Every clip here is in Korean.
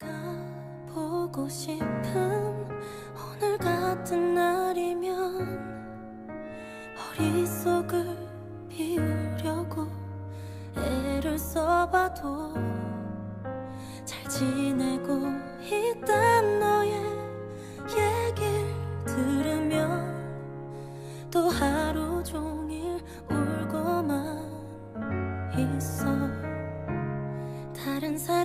네가 보고 싶은 오늘 같은 날이면 머릿속을 비우려고 애를 써봐도 잘 지내고 있단 너의 얘길 들으면 또 하루 종일 울고만 있어. 다른 사람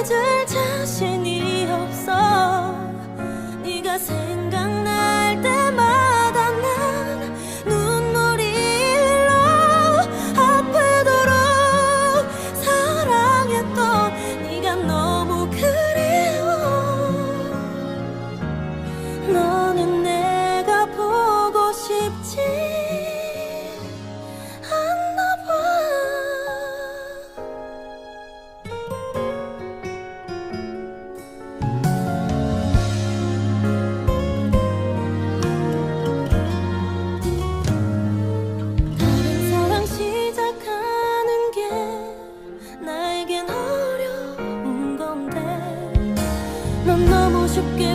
잊을 자신이 없어. 네가 생각날 때마다 난 눈물이 흘러 아프도록 사랑했던 네가 너무 그리워. 너는 내가 보고 싶지 쉽게